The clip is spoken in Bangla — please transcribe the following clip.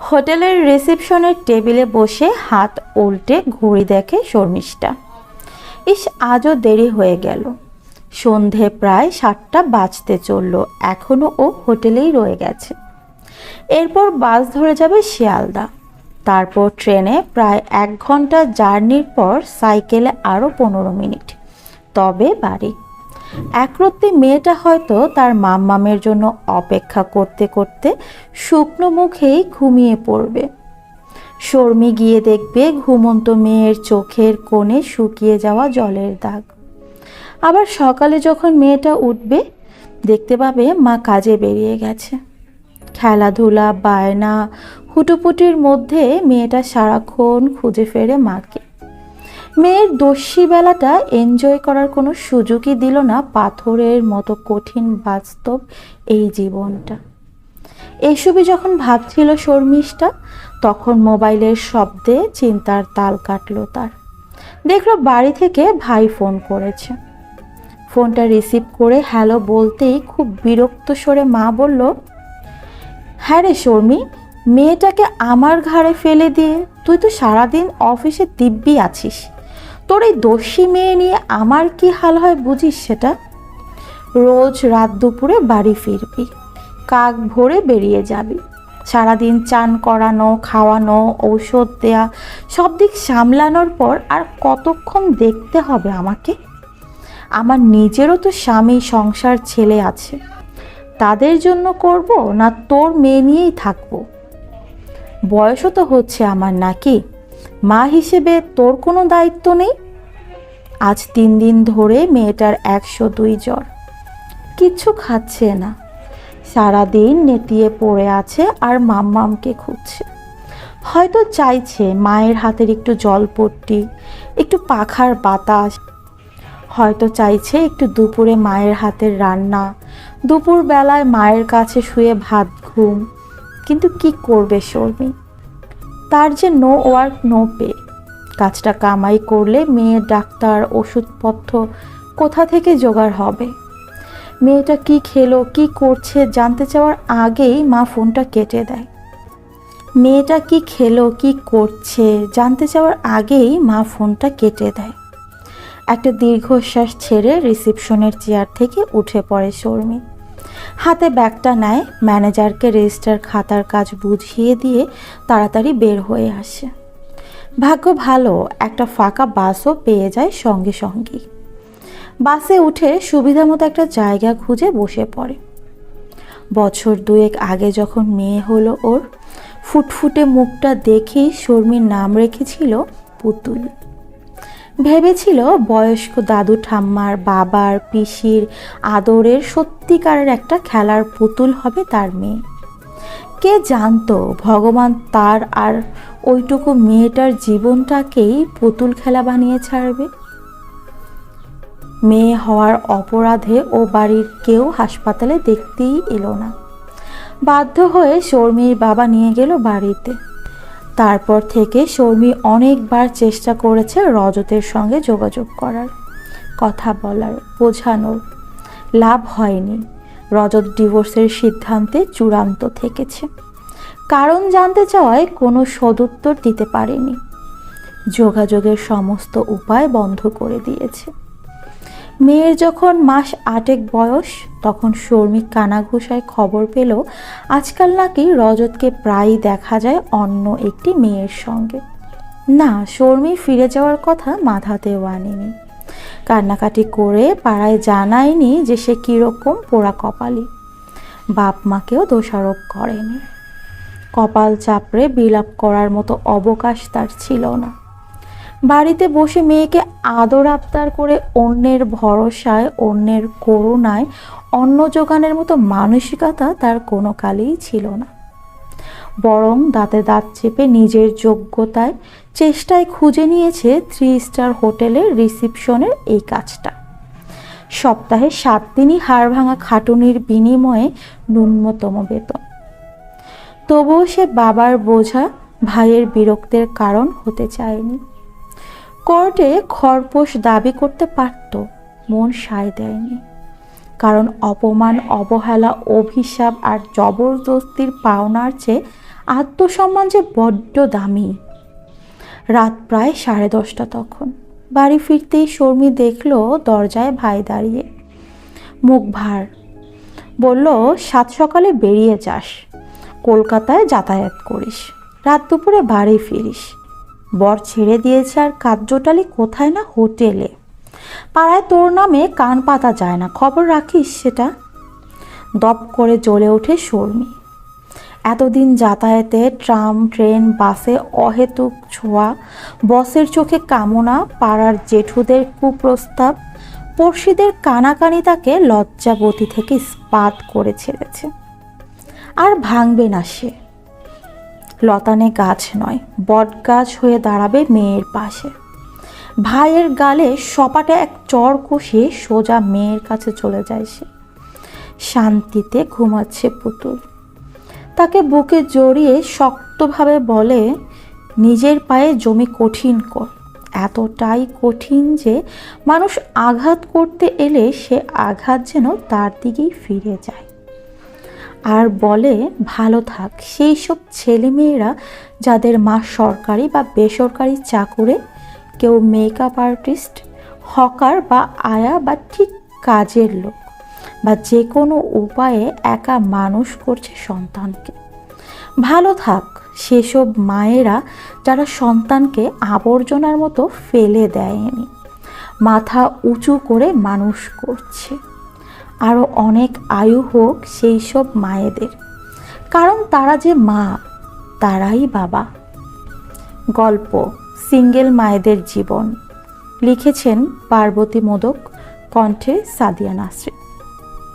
হোটেলের রিসেপশনের টেবিলে বসে হাত উল্টে ঘড়ি দেখে শর্মিষ্ঠা। ইস, আজও দেরি হয়ে গেল। সন্ধে প্রায় সাতটা বাজতে চলল, এখনও ও হোটেলেই রয়ে গেছে। এরপর বাস ধরে যাবে শিয়ালদা। তারপর ট্রেনে প্রায় এক ঘণ্টা জার্নির পর সাইকেলে আরও পনেরো মিনিট। তবে বাড়ি একরত্তি মেয়েটা হয়তো তার মাম্মামের জন্য অপেক্ষা করতে করতে শুকনো মুখেই ঘুমিয়ে পড়বে। শর্মি গিয়ে দেখবে ঘুমন্ত মেয়ের চোখের কোণে শুকিয়ে যাওয়া জলের দাগ। আবার সকালে যখন মেয়েটা উঠবে, দেখতে পাবে মা কাজে বেরিয়ে গেছে। খেলাধুলা, বায়না, হুটোপুটির মধ্যে মেয়েটা সারাক্ষণ খুঁজে ফেরে মাকে। মেয়ের দস্যি বেলাটা এনজয় করার কোনো সুযোগই দিল না পাথরের মতো কঠিন বাস্তব এই জীবনটা। এসবই যখন ভাবছিল শর্মিষ্ঠা, তখন মোবাইলের শব্দে চিন্তার তাল কাটলো তার। দেখল বাড়ি থেকে ভাই ফোন করেছে। ফোনটা রিসিভ করে হ্যালো বলতেই খুব বিরক্ত সরে মা বলল হ্যাঁ রে শর্মি, মেয়েটাকে আমার ঘাড়ে ফেলে দিয়ে তুই তো সারাদিন অফিসে দিব্যি আছিস। তোর এই দস্যি মেয়ে নিয়ে আমার কি হাল হয় বুঝিস সেটা? রোজ রাত দুপুরে বাড়ি ফিরবি, কাক ভরে বেরিয়ে যাবি। সারাদিন চান করানো, খাওয়ানো, ঔষধ দেয়া, সব দিক সামলানোর পর আর কতক্ষণ দেখতে হবে আমাকে? আমার নিজেরও তো স্বামী, সংসার, ছেলে আছে। তাদের জন্য করব না তোর মেয়ে নিয়েই থাকব? বয়সও তো হচ্ছে আমার নাকি। মা হিসেবে তোর কোনো দায়িত্ব নেই? আজ তিন দিন ধরে মেয়েটার একশো দুই জ্বর। কিচ্ছু খাচ্ছে না। সারাদিন নেতিয়ে পড়ে আছে আর মাম্মামকে খুঁজছে। হয়তো চাইছে মায়ের হাতের একটু জলপট্টি, একটু পাখার বাতাস। হয়তো চাইছে একটু দুপুরে মায়ের হাতের রান্না দুপুর বেলায় মায়ের কাছে শুয়ে ভাত ঘুম। কিন্তু কি করবে শর্মী? তার যে নো ওয়ার্ক, নো পে। কাজটা কামাই করলে মেয়ের ডাক্তার, ওষুধপত্র কোথা থেকে জোগাড় হবে? মেয়েটা কি খেলো, কি করছে জানতে চাওয়ার আগেই মা ফোনটা কেটে দেয়। মেয়েটা কি খেলো, কি করছে জানতে চাওয়ার আগেই মা ফোনটা কেটে দেয়। একটা দীর্ঘশ্বাস ছেড়ে রিসিপশনের চেয়ার থেকে উঠে পড়ে শর্মী। হাতে ব্যাগটা নেয়, ম্যানেজারকে রেজিস্টার খাতার কাজ বুঝিয়ে দিয়ে তাড়াতাড়ি বের হয়ে আসে। ভাগ্য ভালো, একটা ফাঁকা বাসও পেয়ে যায় সঙ্গে সঙ্গেই। বাসে উঠে সুবিধা মতো একটা জায়গা খুঁজে বসে পড়ে। বছর দুয়েক আগে যখন মেয়ে হলো ওর, ফুটফুটে মুখটা দেখেই শর্মির নাম রেখেছিল পুতুল। ভেবেছিল বয়স্ক দাদু ঠাম্মার বাবার, পিসির আদরের সত্যিকারের একটা খেলার পুতুল হবে তার মেয়ে। কে জানতো ভগবান তার আর ওইটুকু মেয়েটার জীবনটাকেই পুতুল খেলা বানিয়ে ছাড়বে? মেয়ে হওয়ার অপরাধে ও বাড়ির কেউ হাসপাতালে দেখতেই এলো না। বাধ্য হয়ে শর্মির বাবা নিয়ে গেল বাড়িতে। তারপর থেকে শর্মী অনেকবার চেষ্টা করেছে রজতের সঙ্গে যোগাযোগ করার। কথা বলার, বোঝানোর। লাভ হয়নি। রজত ডিভোর্সের সিদ্ধান্তে চূড়ান্ত থেকেছে। কারণ জানতে চাওয়ায় কোনো সদুত্তর দিতে পারেনি। যোগাযোগের সমস্ত উপায় বন্ধ করে দিয়েছে। মেয়ের যখন মাস আটেক বয়স, তখন শর্মিক কানাঘুষায় খবর পেল, আজকাল নাকি রজতকে প্রায়ই দেখা যায় অন্য একটি মেয়ের সঙ্গে। না, শর্মি ফিরে যাওয়ার কথা মাথাতেও আনেনি। কান্নাকাটি করে পাড়ায় জানায়নি যে সে কীরকম পোড়া কপালি। বাপ মাকেও দোষারোপ করেনি। কপাল চাপড়ে বিলাপ করার মতো অবকাশ তার ছিল না। বাড়িতে বসে মেয়েকে আদর আবদার করে অন্যের ভরসায়, অন্যের করুণায়, অন্ন যোগানের মতো মানসিকতা তার কোনো কালেই ছিল না। বরং দাঁতে দাঁত চেপে নিজের যোগ্যতায় চেষ্টায় খুঁজে নিয়েছে থ্রি স্টার হোটেলের রিসিপশনের এই কাজটা। সপ্তাহে সাত দিনই হাড় ভাঙা খাটুনির বিনিময়ে ন্যূনতম বেতন। তবুও সে বাবার বোঝা ভাইয়ের বিরক্তের কারণ হতে চায়নি। কোর্টে খরপোশ দাবি করতে পারত, মন সায় দেয়নি। কারণ অপমান, অবহেলা, অভিশাপ আর জবরদস্তির পাওনার চেয়ে আত্মসম্মান যে বড্ড দামি। রাত প্রায় সাড়ে দশটা তখন। বাড়ি ফিরতেই শর্মি দেখল দরজায় ভাই দাঁড়িয়ে। মুখ ভার। বলল, সাত সকালে বেরিয়ে যাস। কলকাতায় যাতায়াত করিস। রাত দুপুরে বাড়ি ফিরিস। বর ছেড়ে দিয়েছে আর কার্যটালি কোথায় না হোটেলে। পাড়ায় তোর নামে কান পাতা যায় না, খবর রাখিস সেটা? দপ করে জ্বলে ওঠে শর্মী। এতদিন যাতায়াতে ট্রাম, ট্রেন, বাসে অহেতুক ছোঁয়া, বসের চোখে কামনা, পাড়ার জেঠুদের কুপ্রস্তাব, পড়শিদের কানাকানি তাকে লজ্জাবতী থেকে স্পাত করে ছেড়েছে। আর ভাঙবে না সে। লতানে গাছ নয় বট গাছ হয়ে দাঁড়াবে মেয়ের পাশে। ভাইয়ের গালে সপাটে এক চর কষিয়ে সোজা মেয়ের কাছে চলে যায় সে। শান্তিতে ঘুমাচ্ছে পুতুল। তাকে বুকে জড়িয়ে শক্তভাবে বলে, নিজের পায়ে জমি কঠিন কর। এতটাই কঠিন যে মানুষ আঘাত করতে এলে সে আঘাত যেন তার দিকেই ফিরে যায়। আর বলে, ভালো থাক। সেই সব ছেলেমেয়েরা যাদের মা সরকারি বা বেসরকারি চাকুরে, কেউ মেকআপ আর্টিস্ট হকার বা আয়া বা ঠিক কাজের লোক বা যে কোনো উপায়ে একা মানুষ করছে সন্তানকে। ভালো থাক। সেসব মায়েরা যারা সন্তানকে আবর্জনার মতো ফেলে দেয়নি। মাথা উঁচু করে মানুষ করছে। আরও অনেক আয়ু হোক সেই সব মায়েদের। কারণ তারা যে মা, তারাই বাবা। গল্প, সিঙ্গেল মায়েদের জীবন। লিখেছেন পার্বতী মোদক, কণ্ঠে সাদিয়া নাসরিন।